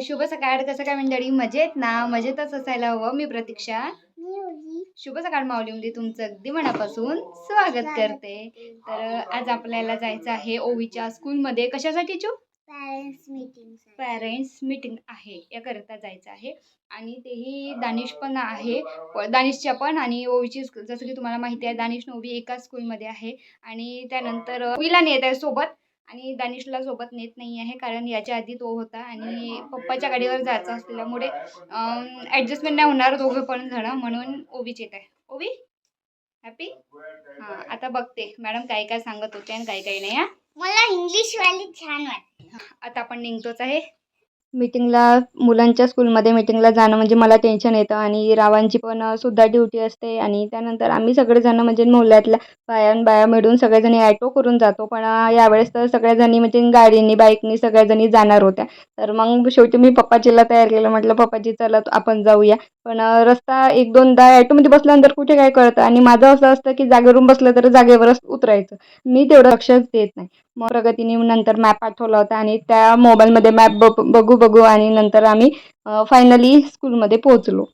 कसं काय मंडळी? मजेत ना? मजेतच असायला हवं मी प्रतीक्षा. शुभ सकाळ माऊलीमध्ये तुमचं अगदी मनापासून स्वागत करते. तर आज आपल्याला जायचं आहे ओवीच्या स्कूलमध्ये. कशासाठी चू? पॅरेंट्स मीटिंग पॅरेंट्स मीटिंग आहे. याकरिता जायचं आहे. आणि तेही दानिश पण आहे. दानिशच्या पण आणि ओवीची जसं की तुम्हाला माहिती आहे दानिश ओवी एकाच स्कूलमध्ये आहे. आणि त्यानंतर ओवीला नेत आहे सोबत. आणि दानिशला सोबत नेत नाही आहे कारण याच्या आधी तो होता आणि पप्पाच्या गाडीवर जायचं असल्यामुळे ॲडजस्टमेंट नाही होणार दोघं पण जण म्हणून ओवीच येत आहे. ओवी? हॅपी हां आता बघते. मॅडम काय काय सांगत होते आणि काय काय नाही हां? मला इंग्लिश वाली छान वाटते. आता आपण निघतोच आहे. मीटिंगला मुलांच्या स्कूलमध्ये मीटिंगला जाणं म्हणजे मला टेन्शन येतं आणि रावांची पण सुद्धा ड्युटी असते आणि त्यानंतर आम्ही सगळेजण म्हणजे मोहल्ल्यातल्या बायां बाया मिळून सगळेजणी ॲटो करून जातो. पण यावेळेस तर सगळ्याजणी म्हणजे गाडीनी बाईकनी सगळ्याजणी जाणार होत्या. तर मग शेवटी मी पप्पाजीला तयार केलं. म्हटलं पप्पाजी चला आपण जाऊया. पण रस्ता एक दोनदा ॲटोमध्ये बसल्यानंतर कुठे काय कळतं? आणि माझं असं असतं की जागेवरून बसलं तर जागेवरच उतरायचं. मी तेवढं लक्षच देत नाही. मग प्रगतीने नंतर मॅप पाठवला होता आणि त्या मोबाईलमध्ये मॅप बघ बघू आणि नंतर आम्ही फायनली स्कूलमध्ये पोहोचलो.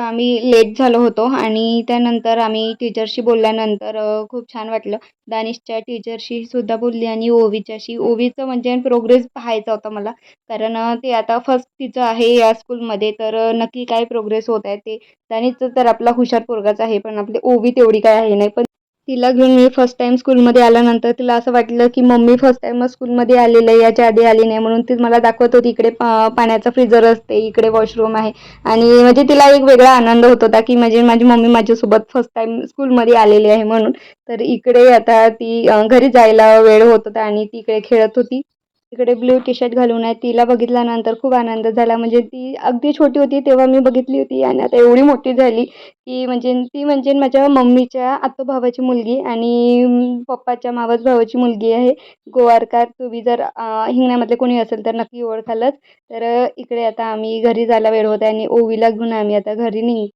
आम्ही लेट झालो होतो आणि त्यानंतर आम्ही टीचरशी बोलल्यानंतर खूप छान वाटलं. दानिशच्या टीचरशी सुद्धा बोलली आणि ओवीच्याशी. ओवीचं म्हणजे प्रोग्रेस पाहायचा होता मला. कारण ते आता फर्स्ट तिचं आहे या स्कूलमध्ये तर नक्की काय प्रोग्रेस होत आहे ते. दानिशचं तर आपला हुशार पोरगाच आहे पण आपली ओवी तेवढी काय आहे नाही. पण तिला घेऊन मी फर्स्ट टाईम स्कूलमध्ये आल्यानंतर तिला असं वाटलं की मम्मी फर्स्ट टाईमच स्कूलमध्ये आलेलं आहे याच्या आधी आली नाही म्हणून ती मला दाखवत होती इकडे पा पाण्याचा फ्रीजर असते इकडे वॉशरूम आहे. आणि म्हणजे तिला एक वेगळा आनंद होत होता की म्हणजे माझी मम्मी माझ्यासोबत फर्स्ट टाईम स्कूलमध्ये आलेली आहे म्हणून. तर इकडे आता ती घरी जायला वेळ होत होता आणि ती इकडे खेळत होती. इकडे ब्ल्यू टी शर्ट घालून आहे तिला बघितल्यानंतर खूप आनंद झाला. म्हणजे ती अगदी छोटी होती तेव्हा मी बघितली होती आणि आता एवढी मोठी झाली की म्हणजे ती म्हणजे माझ्या मम्मीच्या आत्तोभावाची मुलगी आणि पप्पाच्या मावस भावाची मुलगी आहे. गोवारकार तुम्ही जर हिंगण्यामधले कोणी असेल तर नक्की ओळखालच. तर इकडे आता आम्ही घरी जायला वेळ होता आणि ओवीला घेऊन आम्ही आता घरी निघ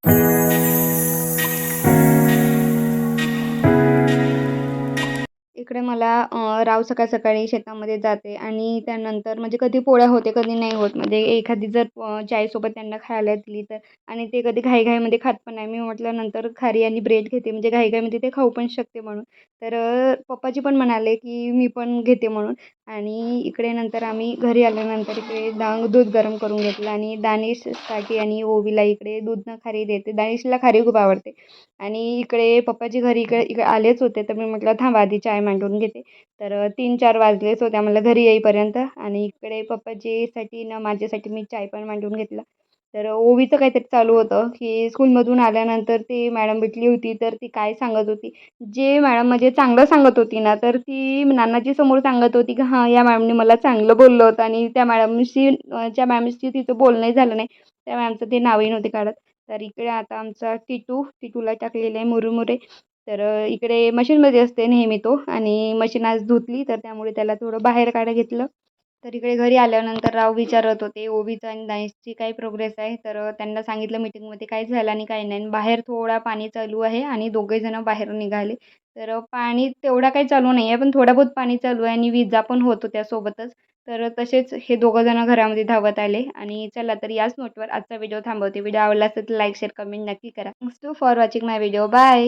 इकडे मला राव सकाळ सकाळी शेतामध्ये जाते आणि त्यानंतर म्हणजे कधी पोळ्या होते कधी नाही होत. म्हणजे एखादी जर चायसोबत त्यांना खायला दिली तर आणि ते कधी घाईघाईमध्ये खात पण नाही. मी म्हटलं नंतर खारी आणि ब्रेड घेते. म्हणजे घाईघाईमध्ये ते खाऊ पण शकते म्हणून. तर पप्पाजी पण म्हणाले की मी पण घेते म्हणून. आणि इकडे नंतर आम्ही घरी आल्यानंतर इकडे दांग दूध गरम करून घेतलं आणि दानिशसाठी आणि ओवीला इकडे दूधनं खारी देते. दानिशला खारी खूप आवडते. आणि इकडे पप्पाजी घरी इकडे इकडे आलेच होते तर मी म्हटलं थांबा आधी चाय मांडून घेते. तर तीन चार वाजलेच होते आम्हाला घरी येईपर्यंत. आणि इकडे पप्पाजीसाठी ना माझ्यासाठी मी चाय पण मांडून घेतला. तर ओवीचं काहीतरी चालू होतं की स्कूलमधून आल्यानंतर ती मॅडम भेटली होती तर ती काय सांगत होती? जे मॅडम म्हणजे चांगलं सांगत होती ना तर ती नानाजी समोर सांगत होती की हां या मॅडमने मला चांगलं बोललं होतं आणि त्या मॅडमशी ज्या मॅमशी तिचं बोलणंही झालं नाही त्या मॅमचं ते नावही नव्हते काढत. तर इकडे आता आमचा टिटू टिटूला टाकलेलं आहे मुरुमुरे. तर इकडे मशीनमध्ये असते नेहमी तो आणि मशीन आज धुतली तर त्यामुळे त्याला थोडं बाहेर काढा घेतलं. तर इकडे घरी आल्यानंतर राव विचारत होते ओबीचा आणि दानिशची काय प्रोग्रेस आहे? तर त्यांना सांगितलं मिटिंगमध्ये काय झालं आणि काय नाही. बाहेर थोडा पाणी चालू आहे आणि दोघेजणं बाहेर निघाले. तर पाणी तेवढा काही चालू नाही आहे पण थोडा बहुत पाणी चालू आहे आणि विजा पण होत होत्या सोबतच. तर तसेच हे दोघंजणं घरामध्ये धावत आले आणि चला तर याच नोटवर आजचा व्हिडिओ थांबवते. व्हिडिओ आवडला असेल तर लाईक शेअर कमेंट नक्की करा. Thanks to for watching my video bye